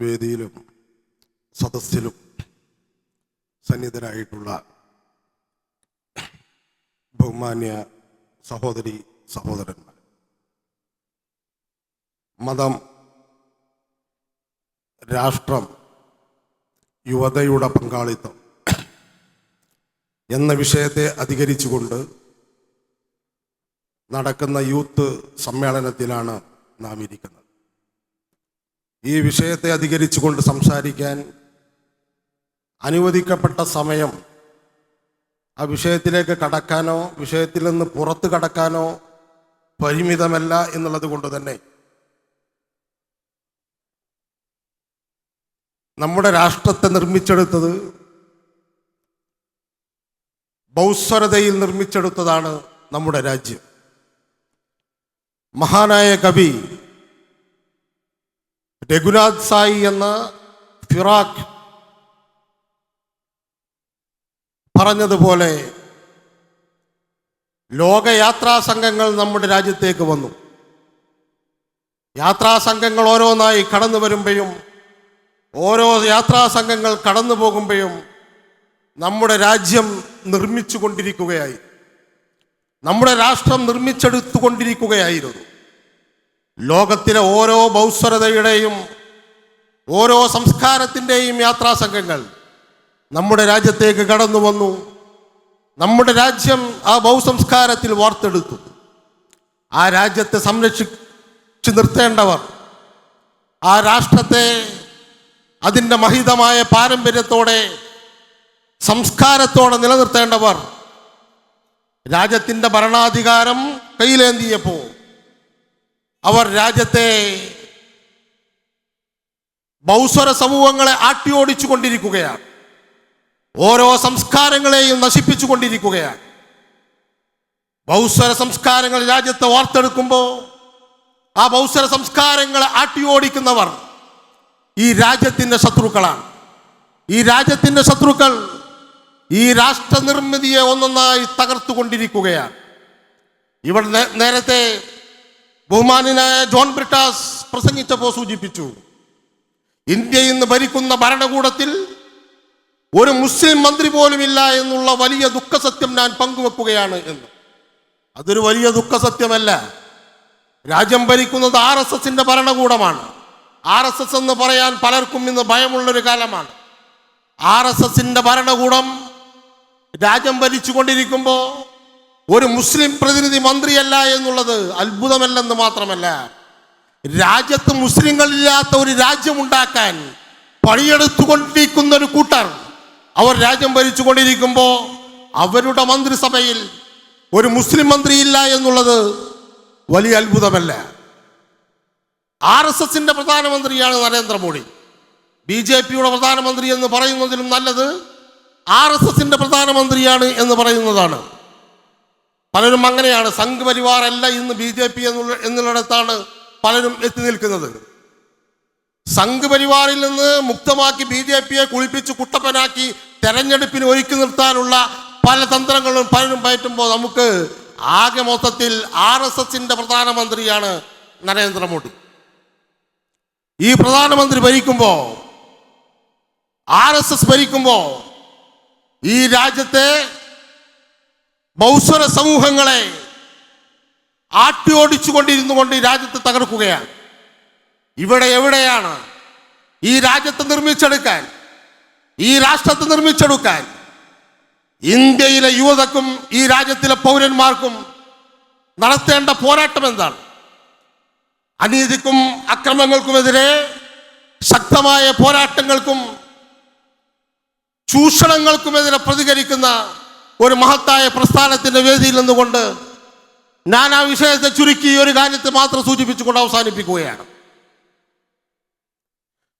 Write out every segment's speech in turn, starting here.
വേദിയിലും സദസ്സിലും സന്നിധരായിട്ടുള്ള ബഹുമാന്യ സഹോദരി സഹോദരന്മാർ. മതം രാഷ്ട്രം യുവതയുടെ പങ്കാളിത്തം എന്ന വിഷയത്തെ അധികരിച്ചുകൊണ്ട് നടക്കുന്ന യൂത്ത് സമ്മേളനത്തിലാണ് നാം ഇരിക്കുന്നത്. ഈ വിഷയത്തെ അധികരിച്ചുകൊണ്ട് സംസാരിക്കാൻ അനുവദിക്കപ്പെട്ട സമയം ആ വിഷയത്തിലേക്ക് കടക്കാനോ വിഷയത്തിൽ നിന്ന് പുറത്തു കടക്കാനോ പരിമിതമല്ല എന്നുള്ളത് കൊണ്ട് തന്നെ നമ്മുടെ രാഷ്ട്രത്തെ നിർമ്മിച്ചെടുത്തത് ബൗസ്വരതയിൽ നിർമ്മിച്ചെടുത്തതാണ് നമ്മുടെ രാജ്യം. മഹാനായ കവി രഘുനാഥ് സായി എന്ന ഫിറാഖ് പറഞ്ഞതുപോലെ ലോകയാത്രാ സംഘങ്ങൾ നമ്മുടെ രാജ്യത്തേക്ക് വന്നു. യാത്രാ സംഘങ്ങൾ ഓരോന്നായി കടന്നു വരുമ്പോഴും ഓരോ യാത്രാ സംഘങ്ങൾ കടന്നു പോകുമ്പോഴും നമ്മുടെ രാജ്യം നിർമ്മിച്ചു കൊണ്ടിരിക്കുകയായി നമ്മുടെ രാഷ്ട്രം നിർമ്മിച്ചെടുത്തുകൊണ്ടിരിക്കുകയായിരുന്നു. ലോകത്തിലെ ഓരോ ബൗസ്വരതയുടെയും ഓരോ സംസ്കാരത്തിന്റെയും യാത്രാ സംഘങ്ങൾ നമ്മുടെ രാജ്യത്തേക്ക് കടന്നു വന്നു. നമ്മുടെ രാജ്യം ആ ബഹുസംസ്കാരത്തിൽ വാർത്തെടുത്തു. ആ രാജ്യത്തെ സംരക്ഷിച്ചു നിർത്തേണ്ടവർ ആ രാഷ്ട്രത്തെ അതിന്റെ മഹിതമായ പാരമ്പര്യത്തോടെ സംസ്കാരത്തോടെ നിലനിർത്തേണ്ടവർ. രാജ്യത്തിന്റെ ഭരണാധികാരം കയ്യിലേന്തിയപ്പോൾ അവർ രാജ്യത്തെ ബൗസ്വര സമൂഹങ്ങളെ ആട്ടിയോടിച്ചു കൊണ്ടിരിക്കുകയാണ് ഓരോ സംസ്കാരങ്ങളെയും നശിപ്പിച്ചു കൊണ്ടിരിക്കുകയാണ് ബൗസ്വര സംസ്കാരങ്ങൾ രാജ്യത്തെ വാർത്തെടുക്കുമ്പോൾ ആ ബൗസ്വര സംസ്കാരങ്ങളെ ആട്ടി ഓടിക്കുന്നവർ ഈ രാജ്യത്തിന്റെ ശത്രുക്കളാണ്. ഈ രാജ്യത്തിന്റെ ശത്രുക്കൾ ഈ രാഷ്ട്രനിർമ്മിതിയെ ഒന്നൊന്നായി തകർത്തുകൊണ്ടിരിക്കുകയാണ്. ഇവിടെ നേരത്തെ ബഹുമാനായ ജോൺ ബ്രിട്ടാസ് പ്രസംഗിച്ചപ്പോൾ സൂചിപ്പിച്ചു ഇന്ത്യ ഇന്ന് ഭരിക്കുന്ന ഭരണകൂടത്തിൽ ഒരു മുസ്ലിം മന്ത്രി പോലും ഇല്ല എന്നുള്ള വലിയ ദുഃഖസത്യം ഞാൻ പങ്കുവെക്കുകയാണ് എന്ന്. അതൊരു വലിയ ദുഃഖസത്യമല്ല. രാജ്യം ഭരിക്കുന്നത് ആർ എസ് എസിന്റെ ഭരണകൂടമാണ്. ആർ എസ് എസ് എന്ന് പറയാൻ പലർക്കും ഇന്ന് ഭയമുള്ളൊരു കാലമാണ്. ആർ എസ് എസിന്റെ ഭരണകൂടം രാജ്യം ഭരിച്ചുകൊണ്ടിരിക്കുമ്പോൾ ഒരു മുസ്ലിം പ്രതിനിധി മന്ത്രിയല്ല എന്നുള്ളത് അത്ഭുതമല്ലെന്ന് മാത്രമല്ല രാജ്യത്ത് മുസ്ലിങ്ങളില്ലാത്ത ഒരു രാജ്യമുണ്ടാക്കാൻ പണിയെടുത്തുകൊണ്ടിരിക്കുന്ന ഒരു കൂട്ടർ അവർ രാജ്യം ഭരിച്ചുകൊണ്ടിരിക്കുമ്പോൾ അവരുടെ മന്ത്രിസഭയിൽ ഒരു മുസ്ലിം മന്ത്രിയില്ല എന്നുള്ളത് വലിയ അത്ഭുതമല്ല. ആർ എസ് എസിന്റെ പ്രധാനമന്ത്രിയാണ് നരേന്ദ്രമോദി. ബി ജെ പിയുടെ പ്രധാനമന്ത്രി എന്ന് പറയുന്നതിലും നല്ലത് ആർ എസ് എസിന്റെ പ്രധാനമന്ത്രിയാണ് എന്ന് പറയുന്നതാണ്. പലരും അങ്ങനെയാണ് സംഘ് പരിവാർ അല്ല ഇന്ന് ബി ജെ പി എന്നുള്ള എന്നുള്ളിടത്താണ് പലരും എത്തി നിൽക്കുന്നത്. സംഘ് പരിവാറിൽ നിന്ന് മുക്തമാക്കി ബി ജെ പിയെ കുളിപ്പിച്ച് കുട്ടപ്പനാക്കി തെരഞ്ഞെടുപ്പിന് ഒരുക്കി നിർത്താനുള്ള പല തന്ത്രങ്ങളും പലരും പയറ്റുമ്പോൾ നമുക്ക് ആകെ മൊത്തത്തിൽ ആർ എസ് എസിന്റെ പ്രധാനമന്ത്രിയാണ് നരേന്ദ്രമോദി. ഈ പ്രധാനമന്ത്രി ഭരിക്കുമ്പോൾ ആർ എസ് എസ് ഭരിക്കുമ്പോൾ ഈ രാജ്യത്തെ ബൗസ്വര സമൂഹങ്ങളെ ആട്ടിയോടിച്ചു കൊണ്ടിരുന്നു കൊണ്ട് ഈ രാജ്യത്ത് തകർക്കുകയാണ്. ഇവിടെ എവിടെയാണ്? ഈ രാജ്യത്ത് നിർമ്മിച്ചെടുക്കാൻ ഈ രാഷ്ട്രത്തെ നിർമ്മിച്ചെടുക്കാൻ ഇന്ത്യയിലെ യുവതക്കും ഈ രാജ്യത്തിലെ പൗരന്മാർക്കും നടത്തേണ്ട പോരാട്ടം എന്താണ്? അനീതിക്കും അക്രമങ്ങൾക്കുമെതിരെ ശക്തമായ പോരാട്ടങ്ങൾക്കും ചൂഷണങ്ങൾക്കുമെതിരെ പ്രതികരിക്കുന്ന ഒരു മഹത്തായ പ്രസ്ഥാനത്തിന്റെ വേദിയിൽ നിന്നുകൊണ്ട് ഞാൻ ആ വിഷയത്തെ ചുരുക്കി ഒരു കാര്യത്തെ മാത്രം സൂചിപ്പിച്ചുകൊണ്ട് അവസാനിപ്പിക്കുകയാണ്.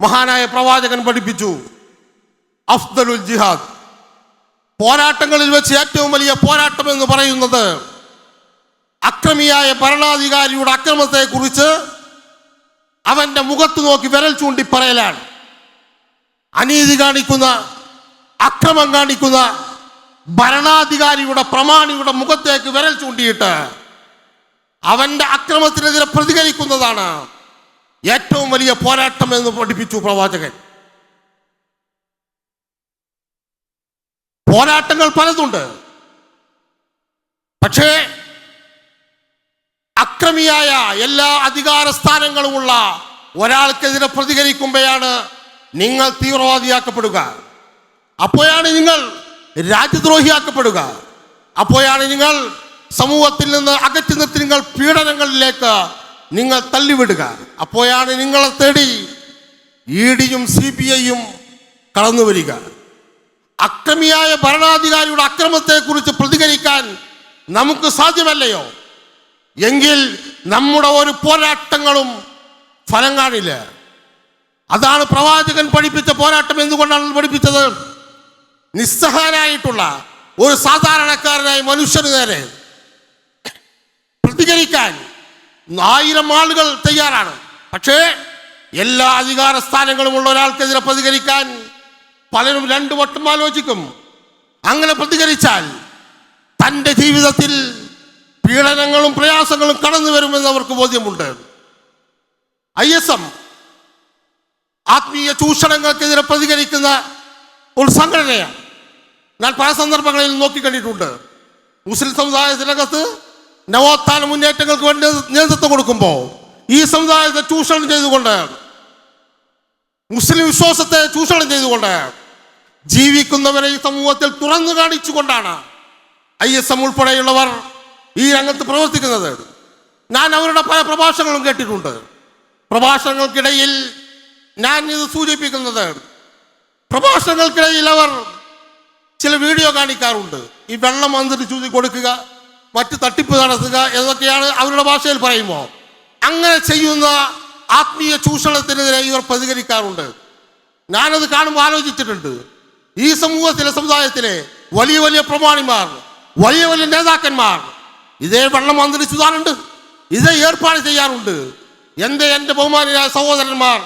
മഹാനായ പ്രവാചകൻ പഠിപ്പിച്ചു അഫ്ദലുൽ ജിഹാദ്. പോരാട്ടങ്ങളിൽ വെച്ച് ഏറ്റവും വലിയ പോരാട്ടം എന്ന് പറയുന്നത് അക്രമിയായ ഭരണാധികാരിയുടെ അക്രമത്തെ കുറിച്ച് അവന്റെ മുഖത്ത് നോക്കി വിരൽ ചൂണ്ടി പറയലാണ് അനീതി കാണിക്കുന്ന അക്രമം കാണിക്കുന്ന ഭരണാധികാരിയുടെ പ്രമാണിയുടെ മുഖത്തേക്ക് വിരൽ ചൂണ്ടിയിട്ട് അവന്റെ അക്രമത്തിനെതിരെ പ്രതികരിക്കുന്നതാണ് ഏറ്റവും വലിയ പോരാട്ടം എന്ന് പഠിപ്പിച്ചു പ്രവാചകൻ. പോരാട്ടങ്ങൾ പലതുണ്ട്. പക്ഷേ അക്രമിയായ എല്ലാ അധികാര സ്ഥാനങ്ങളുമുള്ള ഒരാൾക്കെതിരെ പ്രതികരിക്കുമ്പോഴാണ് നിങ്ങൾ തീവ്രവാദിയാക്കപ്പെടുക. അപ്പോഴാണ് നിങ്ങൾ രാജ്യദ്രോഹിയാക്കപ്പെടുക. അപ്പോഴാണ് നിങ്ങൾ സമൂഹത്തിൽ നിന്ന് അകറ്റി നിർത്തി നിങ്ങൾ പീഡനങ്ങളിലേക്ക് നിങ്ങൾ തള്ളിവിടുക. അപ്പോഴാണ് നിങ്ങളെ തേടി ഇ ഡിയും സി ബി ഐയും കടന്നു വരിക. അക്രമിയായ ഭരണാധികാരിയുടെ അക്രമത്തെക്കുറിച്ച് പ്രതികരിക്കാൻ നമുക്ക് സാധ്യമല്ലയോ? എങ്കിൽ നമ്മുടെ ഒരു പോരാട്ടങ്ങളും ഫലം കാണില്ല. അതാണ് പ്രവാചകൻ പഠിപ്പിച്ച പോരാട്ടം എന്തുകൊണ്ടാണ് പഠിപ്പിച്ചത്? നിസ്സഹായനായിട്ടുള്ള ഒരു സാധാരണക്കാരനായ മനുഷ്യന് നേരെ പ്രതികരിക്കാൻ ആയിരം ആളുകൾ തയ്യാറാണ്. പക്ഷേ എല്ലാ അധികാര സ്ഥാനങ്ങളും ഉള്ള ഒരാൾക്കെതിരെ പ്രതികരിക്കാൻ പലരും രണ്ടു വട്ടം ആലോചിക്കും. അങ്ങനെ പ്രതികരിച്ചാൽ തന്റെ ജീവിതത്തിൽ പീഡനങ്ങളും പ്രയാസങ്ങളും കടന്നു വരുമെന്ന് അവർക്ക് ബോധ്യമുണ്ട്. ഐ എസ് എം ആത്മീയ ചൂഷണങ്ങൾക്കെതിരെ പ്രതികരിക്കുന്ന ഒരു സംഘടനയാണ് ഞാൻ പല സന്ദർഭങ്ങളിൽ നോക്കിക്കണ്ടിട്ടുണ്ട്. മുസ്ലിം സമുദായത്തിനകത്ത് നവോത്ഥാന മുന്നേറ്റങ്ങൾക്ക് വേണ്ടി നേതൃത്വം കൊടുക്കുമ്പോൾ ഈ സമുദായത്തെ ചൂഷണം ചെയ്തുകൊണ്ട് മുസ്ലിം വിശ്വാസത്തെ ചൂഷണം ചെയ്തുകൊണ്ട് ജീവിക്കുന്നവരെ ഈ സമൂഹത്തിൽ തുറന്നു കാണിച്ചുകൊണ്ടാണ് ഐ എസ് എം ഉൾപ്പെടെയുള്ളവർ ഈ രംഗത്ത് പ്രവർത്തിക്കുന്നത്. ഞാൻ അവരുടെ പല പ്രഭാഷണങ്ങളും കേട്ടിട്ടുണ്ട്. പ്രഭാഷണങ്ങൾക്കിടയിൽ ഞാൻ ഇത് സൂചിപ്പിക്കുന്നത് പ്രഭാഷണങ്ങൾക്കിടയിൽ അവർ ചില വീഡിയോ കാണിക്കാറുണ്ട്. ഈ വെള്ളം വന്നിട്ട് ചൂതി കൊടുക്കുക മറ്റ് തട്ടിപ്പ് നടത്തുക എന്നൊക്കെയാണ് അവരുടെ ഭാഷയിൽ പറയുമ്പോൾ. അങ്ങനെ ചെയ്യുന്ന ആത്മീയ ചൂഷണത്തിനെതിരെ ഇവർ പ്രതികരിക്കാറുണ്ട്. ഞാനത് കാണുമ്പോൾ ആലോചിച്ചിട്ടുണ്ട്. ഈ സമൂഹത്തിലെ സമുദായത്തിലെ വലിയ വലിയ പ്രമാണിമാർ വലിയ വലിയ നേതാക്കന്മാർ ഇതേ വെള്ളം മന്ത്രിച്ചുതാറുണ്ട് ഇതേ ഏർപ്പാട് ചെയ്യാറുണ്ട്. എന്തേ എന്റെ ബഹുമാനിയായ സഹോദരന്മാർ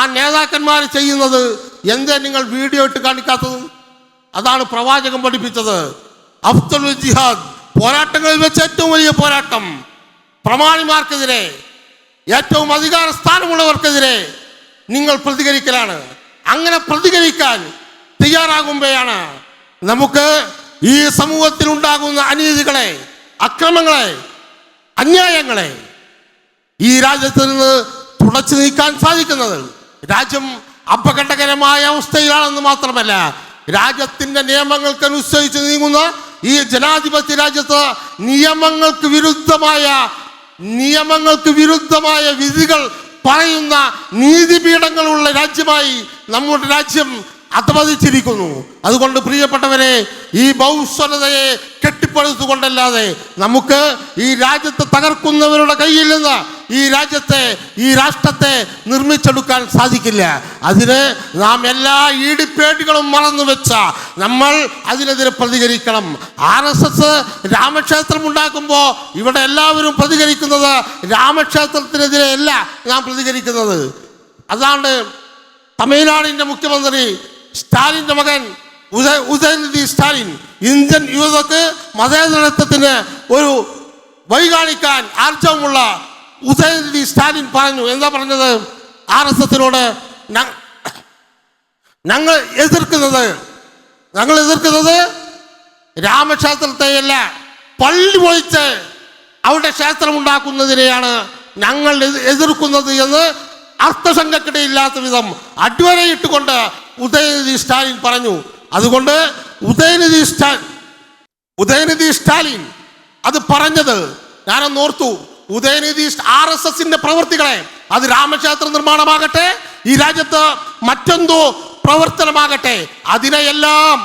ആ നേതാക്കന്മാർ ചെയ്യുന്നത് എന്തേ നിങ്ങൾ വീഡിയോ ഇട്ട് കാണിക്കാത്തത്? അതാണ് പ്രവാചകൻ പഠിപ്പിച്ചത്. അഫ്തൽ ജിഹാദ് പോരാട്ടങ്ങളിൽ വെച്ച് ഏറ്റവും വലിയ പോരാട്ടം. പ്രമാണിമാർക്കെതിരെ ഏറ്റവും അധികാര സ്ഥാനമുള്ളവർക്കെതിരെ നിങ്ങൾ പ്രതികരിക്കലാണ്. അങ്ങനെ പ്രതികരിക്കാൻ തയ്യാറാകുമ്പോഴാണ് നമുക്ക് ഈ സമൂഹത്തിൽ ഉണ്ടാകുന്ന അനീതികളെ അക്രമങ്ങളെ അന്യായങ്ങളെ ഈ രാജ്യത്ത് നിന്ന് തുടച്ചു നീക്കാൻ സാധിക്കുന്നത്. രാജ്യം അപകടകരമായ അവസ്ഥയിലാണെന്ന് മാത്രമല്ല രാജ്യത്തിന്റെ നിയമങ്ങൾക്ക് അനുസരിച്ച് നീങ്ങുന്ന ഈ ജനാധിപത്യ രാജ്യത്ത് നിയമങ്ങൾക്ക് വിരുദ്ധമായ നിയമങ്ങൾക്ക് വിരുദ്ധമായ വിധികൾ പറയുന്ന നീതിപീഠങ്ങളുള്ള രാജ്യമായി നമ്മുടെ രാജ്യം അധപതിച്ചിരിക്കുന്നു. അതുകൊണ്ട് പ്രിയപ്പെട്ടവരെ ഈ ബൗസ്വരതയെ കെട്ടിപ്പടുത്തുകൊണ്ടല്ലാതെ നമുക്ക് ഈ രാജ്യത്തെ തകർക്കുന്നവരുടെ കയ്യിൽ നിന്ന് ഈ രാജ്യത്തെ ഈ രാഷ്ട്രത്തെ നിർമ്മിച്ചെടുക്കാൻ സാധിക്കില്ല. അതിന് നാം എല്ലാ ഈടിപ്പേടികളും മറന്നു വെച്ച നമ്മൾ അതിനെതിരെ പ്രതികരിക്കണം. ആർ എസ് എസ് രാമക്ഷേത്രം ഉണ്ടാക്കുമ്പോൾ ഇവിടെ എല്ലാവരും പ്രതികരിക്കുന്നത് രാമക്ഷേത്രത്തിനെതിരെ അല്ല നാം പ്രതികരിക്കുന്നത്. അതാണ് തമിഴ്നാടിന്റെ മുഖ്യമന്ത്രി സ്റ്റാലിന്റെ മകൻ ഉദയ ഉദയനിധി സ്റ്റാലിൻ. ഇന്ത്യൻ യുവതക്ക് മതേതരത്വത്തിന് ഒരു വഴി കാണിക്കാൻ ആർജവമുള്ള ഉദയനിധി സ്റ്റാലിൻ പറഞ്ഞു. എന്താ പറഞ്ഞത്? ആർ എസ് എസിനോട് ഞങ്ങൾ എതിർക്കുന്നത് ഞങ്ങൾ എതിർക്കുന്നത് രാമക്ഷേത്രത്തെയല്ല പള്ളി പൊളിച്ച് അവിടെ ക്ഷേത്രം ഉണ്ടാക്കുന്നതിനെയാണ് ഞങ്ങൾ എതിർക്കുന്നത് എന്ന് അർത്ഥശങ്കക്കിടയില്ലാത്ത വിധം അടിവരയിട്ടുകൊണ്ട് ഉദയനിധി സ്റ്റാലിൻ പറഞ്ഞു. അതുകൊണ്ട് ഉദയനിധി സ്റ്റാലിൻ ഉദയനിധി സ്റ്റാലിൻ അത് പറഞ്ഞത് ഞാനൊന്ന് ഓർത്തു. ഉദയനിധി ആർ എസ് എസിന്റെ പ്രവൃത്തികളെ അത് രാമക്ഷേത്ര നിർമ്മാണമാകട്ടെ ഈ രാജ്യത്ത് മറ്റെന്തോ പ്രവർത്തനമാകട്ടെ അതിനെയെല്ലാം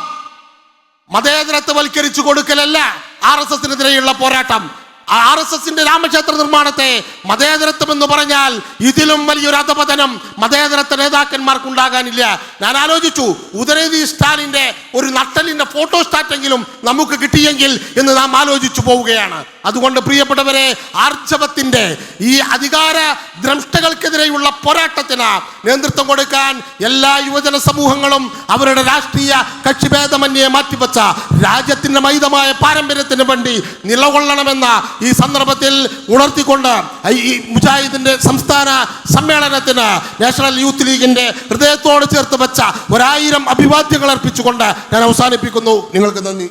മതേതരത്വവൽക്കരിച്ചു കൊടുക്കലല്ല ആർ എസ് എസിനെതിരെയുള്ള പോരാട്ടം. ആർ എസ് എസിന്റെ രാമക്ഷേത്ര നിർമ്മാണത്തെ മതേതരത്വം എന്ന് പറഞ്ഞാൽ ഇതിലും വലിയൊരു അധപതനം മതേതരത്വ നേതാക്കന്മാർക്ക് ഉണ്ടാകാനില്ല ഞാൻ ആലോചിച്ചു ഉദരനിധി സ്റ്റാലിന്റെ ഒരു നട്ടലിന്റെ ഫോട്ടോ സ്റ്റാറ്റെങ്കിലും നമുക്ക് കിട്ടിയെങ്കിൽ എന്ന് നാം ആലോചിച്ചു പോവുകയാണ്. അതുകൊണ്ട് പ്രിയപ്പെട്ടവരെ ആർജവത്തിന്റെ ഈ അധികാര ദ്രംഷ്ടകൾക്കെതിരെയുള്ള പോരാട്ടത്തിന് നേതൃത്വം കൊടുക്കാൻ എല്ലാ യുവജന സമൂഹങ്ങളും അവരുടെ രാഷ്ട്രീയ കക്ഷിഭേദമന്യെ മാറ്റിവെച്ച രാജ്യത്തിന്റെ മൈതമായ പാരമ്പര്യത്തിന് വേണ്ടി നിലകൊള്ളണമെന്ന ഈ സന്ദർഭത്തിൽ ഉണർത്തിക്കൊണ്ട് ഈ മുജാഹിദിന്റെ സംസ്ഥാന സമ്മേളനത്തിന് നാഷണൽ യൂത്ത് ലീഗിന്റെ ഹൃദയത്തോട് ചേർത്ത് വെച്ച ഒരായിരം അഭിവാദ്യങ്ങൾ അർപ്പിച്ചുകൊണ്ട് ഞാൻ അവസാനിപ്പിക്കുന്നു. നിങ്ങൾക്ക് നന്ദി.